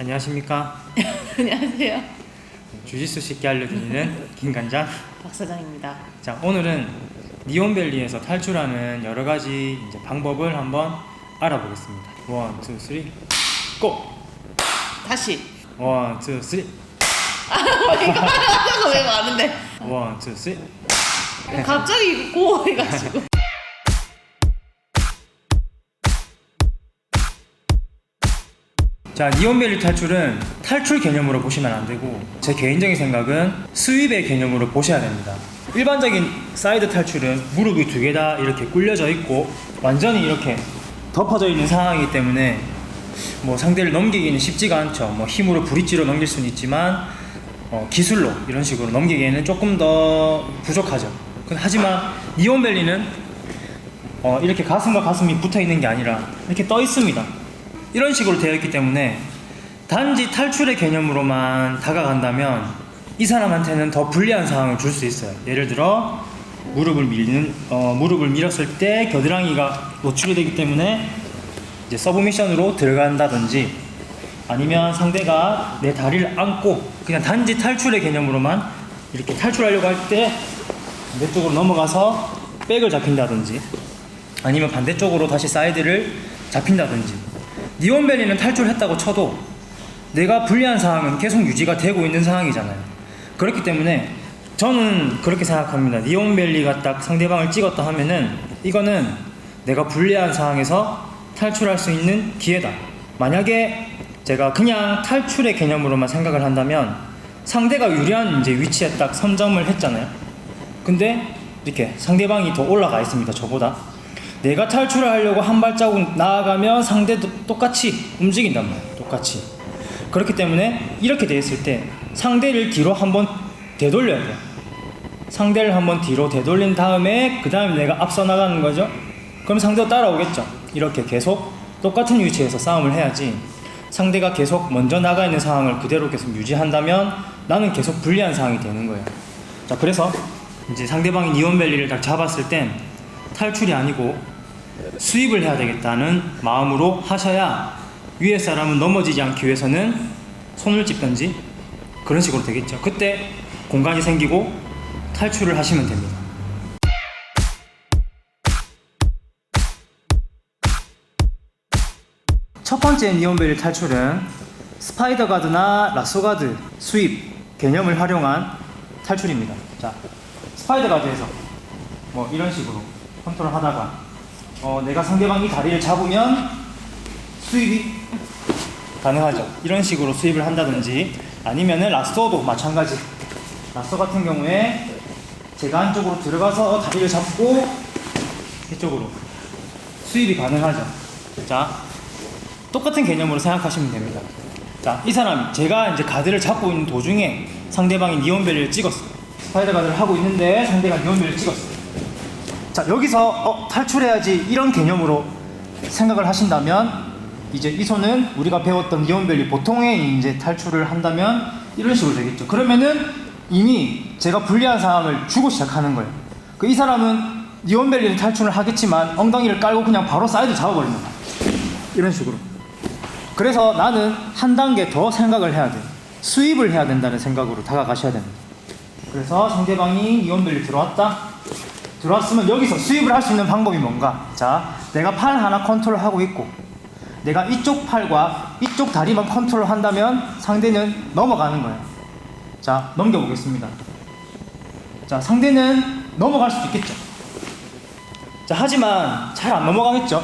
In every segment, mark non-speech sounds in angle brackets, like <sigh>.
안녕하십니까. <laughs> 안녕하세요. 주짓수 쉽게 알려드리는 김간장. 박 사장입니다. 자, 오늘은 니온밸리에서 탈출하는 여러 가지 이제 방법을 한번 알아보겠습니다. 원, 투, 쓰리, 고! 다시. 원, 투, 쓰리, 이거 하나가 왜 많은데? 원, 투, 쓰리. 갑자기 고 해가지고. 자, 니온밸리 탈출은 탈출 개념으로 보시면 안 되고 제 개인적인 생각은 스윕의 개념으로 보셔야 됩니다. 일반적인 사이드 탈출은 무릎이 두 개 다 이렇게 꿀려져 있고 완전히 이렇게 덮어져 있는 상황이기 때문에 뭐 상대를 넘기기는 쉽지가 않죠. 뭐 힘으로 브릿지로 넘길 수는 있지만 어, 기술로 이런 식으로 넘기기에는 조금 더 부족하죠. 그- 하지만 니온밸리는 어, 이렇게 가슴과 가슴이 붙어 있는 게 아니라 이렇게 떠 있습니다. 이런 식으로 되어 있기 때문에 단지 탈출의 개념으로만 다가간다면 이 사람한테는 더 불리한 상황을 줄 수 있어요. 예를 들어 무릎을 밀는 어, 무릎을 밀었을 때 겨드랑이가 노출이 되기 때문에 이제 서브미션으로 들어간다든지 아니면 상대가 내 다리를 안고 그냥 단지 탈출의 개념으로만 이렇게 탈출하려고 할 때 반대쪽으로 넘어가서 백을 잡힌다든지 아니면 반대쪽으로 다시 사이드를 잡힌다든지 니온벨리는 탈출했다고 쳐도 내가 불리한 상황은 계속 유지가 되고 있는 상황이잖아요. 그렇기 때문에 저는 그렇게 생각합니다. 니온벨리가 딱 상대방을 찍었다 하면은 이거는 내가 불리한 상황에서 탈출할 수 있는 기회다. 만약에 제가 그냥 탈출의 개념으로만 생각을 한다면 상대가 유리한 이제 위치에 딱 선점을 했잖아요. 근데 이렇게 상대방이 더 올라가 있습니다 저보다 내가 탈출을 하려고 한 발자국 나아가면 상대도 똑같이 움직인단 말이에요. 똑같이. 그렇기 때문에 이렇게 돼 있을 때 상대를 뒤로 한번 되돌려야 돼요. 상대를 한번 뒤로 되돌린 다음에 그 다음에 내가 앞서 나가는 거죠. 그럼 상대도 따라오겠죠. 이렇게 계속 똑같은 위치에서 싸움을 해야지 상대가 계속 먼저 나가 있는 상황을 그대로 계속 유지한다면 나는 계속 불리한 상황이 되는 거예요. 자, 그래서 이제 상대방이 니온밸리를 딱 잡았을 땐 탈출이 아니고 수입을 해야 되겠다는 마음으로 하셔야 위에 사람은 넘어지지 않기 위해서는 손을 찝든지 그런 식으로 되겠죠. 그때 공간이 생기고 탈출을 하시면 됩니다. 첫 번째 니온벨리 탈출은 스파이더 가드나 라쏘 가드 수입 개념을 활용한 탈출입니다. 자, 스파이더 가드에서 뭐 이런 식으로 컨트롤 하다가 어, 내가 상대방이 다리를 잡으면 수입이 가능하죠. 이런 식으로 수입을 한다든지 아니면은 라쏘도 마찬가지. 라쏘 같은 경우에 제가 안쪽으로 들어가서 다리를 잡고 이쪽으로 수입이 가능하죠. 자, 똑같은 개념으로 생각하시면 됩니다. 자, 이 사람 제가 이제 가드를 잡고 있는 도중에 상대방이 니온벨을 찍었어. 스파이더 가드를 하고 있는데 상대가 니온벨을 찍었어. 자, 여기서 어, 탈출해야지 이런 개념으로 생각을 하신다면 이제 이 손은 우리가 배웠던 니온벨리 보통의 이제 탈출을 한다면 이런 식으로 되겠죠. 그러면은 이미 제가 불리한 상황을 주고 시작하는 거예요. 그 이 사람은 니온벨리는 탈출을 하겠지만 엉덩이를 깔고 그냥 바로 사이드 잡아버리는 거야. 이런 식으로. 그래서 나는 한 단계 더 생각을 해야 돼. 수입을 해야 된다는 생각으로 다가가셔야 됩니다. 그래서 상대방이 니온벨리 들어왔다. 들어왔으면 여기서 수입을 할 수 있는 방법이 뭔가? 자, 내가 팔 하나 컨트롤하고 있고, 내가 이쪽 팔과 이쪽 다리만 컨트롤 한다면 상대는 넘어가는 거예요. 자, 넘겨보겠습니다. 자, 상대는 넘어갈 수도 있겠죠. 자, 하지만 잘 안 넘어가겠죠.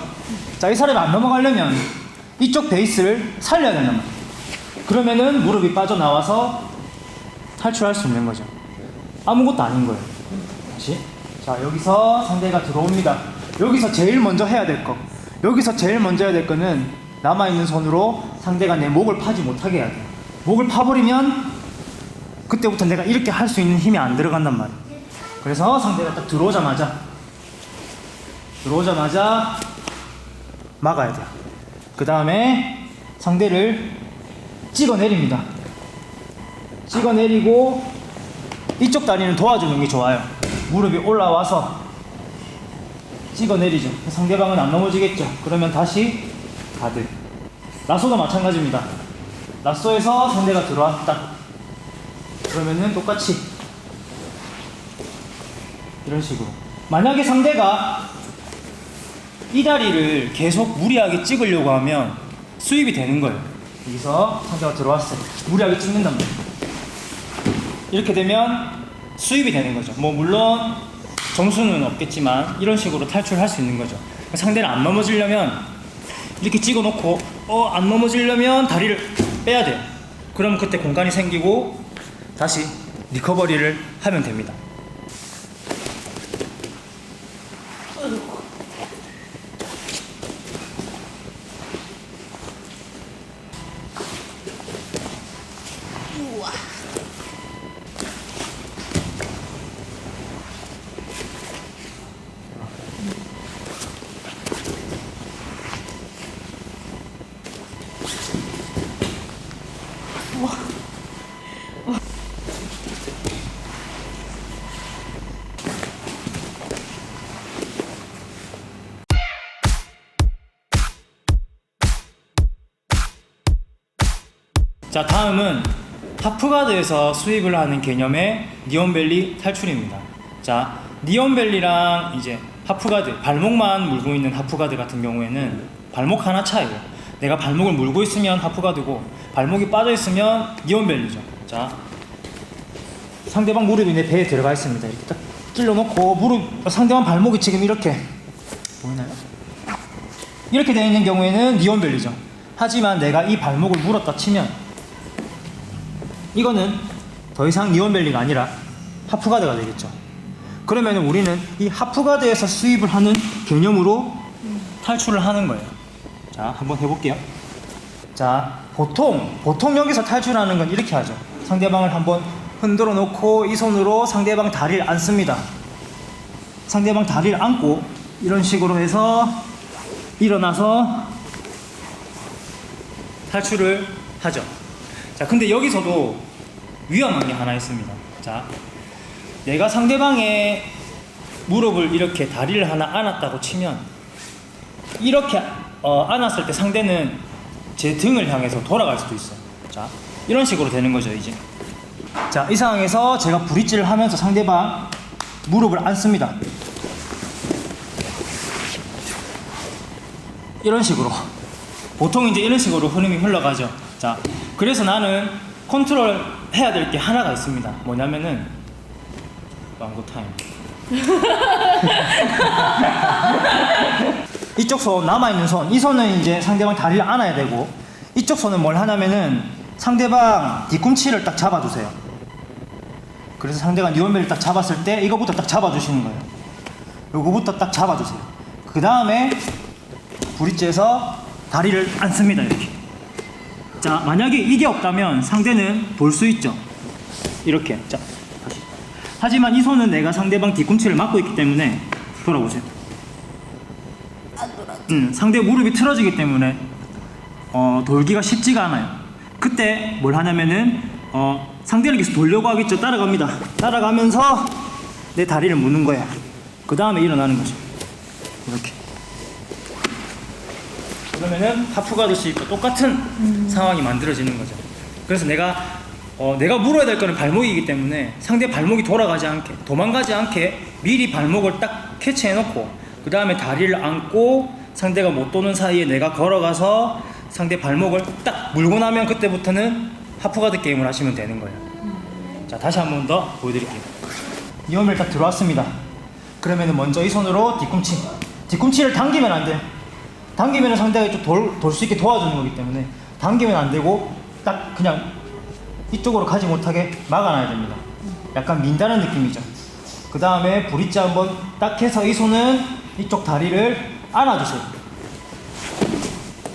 자, 이 사람이 안 넘어가려면 이쪽 베이스를 살려야 된단 말이에요. 그러면은 무릎이 빠져나와서 탈출할 수 있는 거죠. 아무것도 아닌 거예요. 다시. 자, 여기서 상대가 들어옵니다. 여기서 제일 먼저 해야 될 거. 여기서 제일 먼저 해야 될 거는 남아있는 손으로 상대가 내 목을 파지 못하게 해야 돼요. 목을 파버리면 그때부터 내가 이렇게 할 수 있는 힘이 안 들어간단 말이에요. 그래서 상대가 딱 들어오자마자 들어오자마자 막아야 돼요. 그 다음에 상대를 찍어 내립니다. 찍어 내리고 이쪽 다리는 도와주는 게 좋아요. 무릎이 올라와서 찍어 내리죠. 상대방은 안 넘어지겠죠. 그러면 다시 가드. 라소도 마찬가지입니다. 라쏘에서 상대가 들어왔다. 그러면은 똑같이 이런 식으로. 만약에 상대가 이 다리를 계속 무리하게 찍으려고 하면 수입이 되는 거예요. 여기서 상대가 들어왔어요. 무리하게 찍는단 말이에요. 이렇게 되면 수입이 되는 거죠. 뭐 물론 점수는 없겠지만 이런 식으로 탈출할 수 있는 거죠. 상대를 안 넘어지려면 이렇게 찍어 놓고 어 안 넘어지려면 다리를 빼야 돼요. 그럼 그때 공간이 생기고 다시 리커버리를 하면 됩니다. 자 다음은 하프가드에서 수입을 하는 개념의 니온벨리 탈출입니다. 자 니온벨리랑 이제 하프가드 발목만 물고 있는 하프가드 같은 경우에는 발목 하나 차이에요. 내가 발목을 물고 있으면 하프가드고 발목이 빠져 있으면 니온벨리죠. 자 상대방 무릎이 내 배에 들어가 있습니다. 이렇게 딱 찔러놓고 무릎 상대방 발목이 지금 이렇게 보이나요? 이렇게 되어 있는 경우에는 니온벨리죠. 하지만 내가 이 발목을 물었다 치면 이거는 더 이상 니온벨리가 아니라 하프가드가 되겠죠. 그러면 우리는 이 하프가드에서 수입을 하는 개념으로 탈출을 하는 거예요. 자, 한번 해볼게요. 자, 보통, 보통 여기서 탈출하는 건 이렇게 하죠. 상대방을 한번 흔들어 놓고 이 손으로 상대방 다리를 안습니다. 상대방 다리를 안고 이런 식으로 해서 일어나서 탈출을 하죠. 자, 근데 여기서도 위험한 게 하나 있습니다. 자, 내가 상대방의 무릎을 이렇게 다리를 하나 안았다고 치면 이렇게 어, 안았을 때 상대는 제 등을 향해서 돌아갈 수도 있어요. 자, 이런 식으로 되는 거죠, 이제. 자, 이 상황에서 제가 브릿지를 하면서 상대방 무릎을 안습니다. 이런 식으로. 보통 이제 이런 식으로 흐름이 흘러가죠. 자, 그래서 나는 컨트롤 해야 될 게 하나가 있습니다. 뭐냐면은 광고 타임. <laughs> 이쪽 손 남아 있는 손, 이 손은 이제 상대방 다리를 안아야 되고 이쪽 손은 뭘 하냐면은 상대방 뒤꿈치를 딱 잡아주세요. 그래서 상대가 니온벨을 딱 잡았을 때 이거부터 딱 잡아주시는 거예요. 요거부터 딱 잡아주세요. 그 다음에 브릿지에서 다리를 안습니다 이렇게. 자 만약에 이게 없다면 상대는 돌수 있죠. 이렇게. 자 다시. 하지만 이 손은 내가 상대방 뒤꿈치를 막고 있기 때문에 돌아보세요. 음, 상대 무릎이 틀어지기 때문에 어, 돌기가 쉽지가 않아요. 그때 뭘 하냐면은 어, 상대를 계속 돌려고 하겠죠. 따라갑니다. 따라가면서 내 다리를 무는 거야. 그 다음에 일어나는 거죠. 이렇게. 그러면은 하프가드 수입과 똑같은 상황이 만들어지는 거죠. 그래서 내가 어, 내가 물어야 될 거는 발목이기 때문에 상대 발목이 돌아가지 않게 도망가지 않게 미리 발목을 딱 캐치해 놓고 그 다음에 다리를 안고 상대가 못 도는 사이에 내가 걸어가서 상대 발목을 딱 물고 나면 그때부터는 하프가드 게임을 하시면 되는 거예요. 자 다시 한 번 더 보여드릴게요. 이원벨 딱 들어왔습니다. 그러면은 먼저 이 손으로 뒤꿈치 뒤꿈치를 당기면 안 돼요. 당기면 상대가 좀 돌 수 있게 도와주는 거기 때문에 당기면 안 되고 딱 그냥 이쪽으로 가지 못하게 막아놔야 됩니다. 약간 민다는 느낌이죠. 그 다음에 브릿지 한번 딱 해서 이 손은 이쪽 다리를 안아주세요.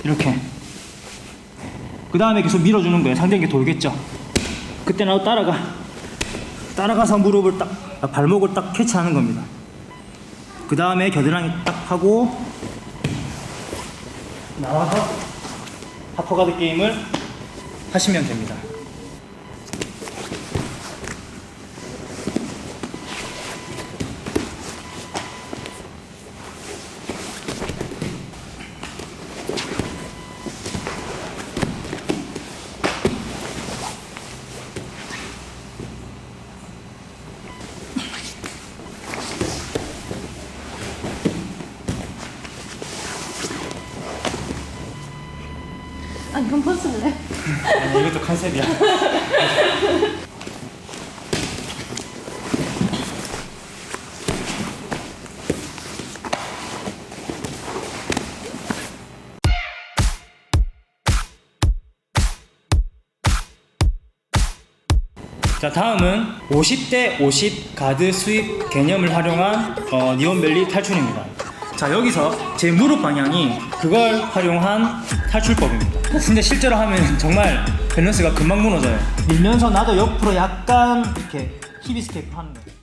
이렇게. 그 다음에 계속 밀어주는 거예요. 상대에게 돌겠죠. 그때 나도 따라가. 따라가서 무릎을 딱, 아, 발목을 딱 캐치하는 겁니다. 그 다음에 겨드랑이 딱 하고 나와서 하퍼가드 게임을 하시면 됩니다. 아 이건 벗을래? 아니 이것도 컨셉이야. 자 다음은 50대 50 가드 수입 개념을 활용한 어, 니온벨리 탈출입니다. 자 여기서 제 무릎 방향이 그걸 활용한 탈출법입니다. 근데 실제로 하면 정말 밸런스가 금방 무너져요. 밀면서 나도 옆으로 약간 이렇게 힙 스테이프 하는 거예요.